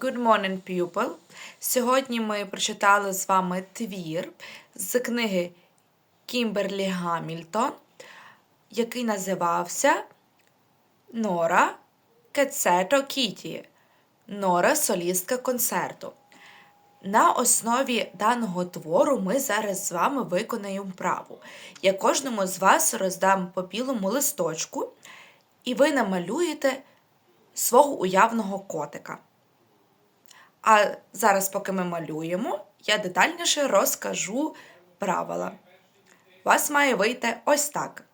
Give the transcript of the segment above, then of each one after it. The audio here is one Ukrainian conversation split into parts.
Good morning, pupil. Сьогодні ми прочитали з вами твір з книги Кімберлі Гамільтон, який називався Нора Кецето Кіті. Нора солістка концерту. На основі даного твору ми зараз з вами виконаємо вправу. Я кожному з вас роздам по білому листочку, і ви намалюєте свого уявного котика. А зараз, поки ми малюємо, я детальніше розкажу правила. У вас має вийти ось так.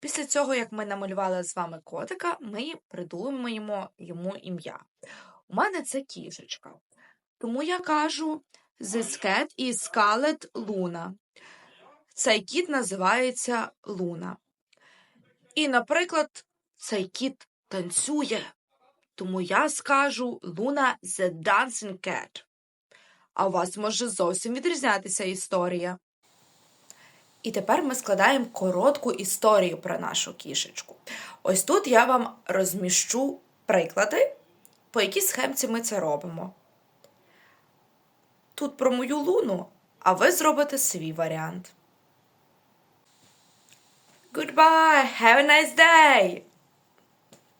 Після цього, як ми намалювали з вами котика, ми придумаємо йому ім'я. У мене це кішечка. Тому я кажу This cat is Scarlet Luna. Цей кіт називається Луна. І, наприклад, цей кіт танцює. Тому я скажу Луна the Dancing Cat. А у вас може зовсім відрізнятися історія. І тепер ми складаємо коротку історію про нашу кішечку. Ось тут я вам розміщу приклади, по якій схемці ми це робимо. Тут про мою луну, а ви зробите свій варіант. Goodbye, have a nice day!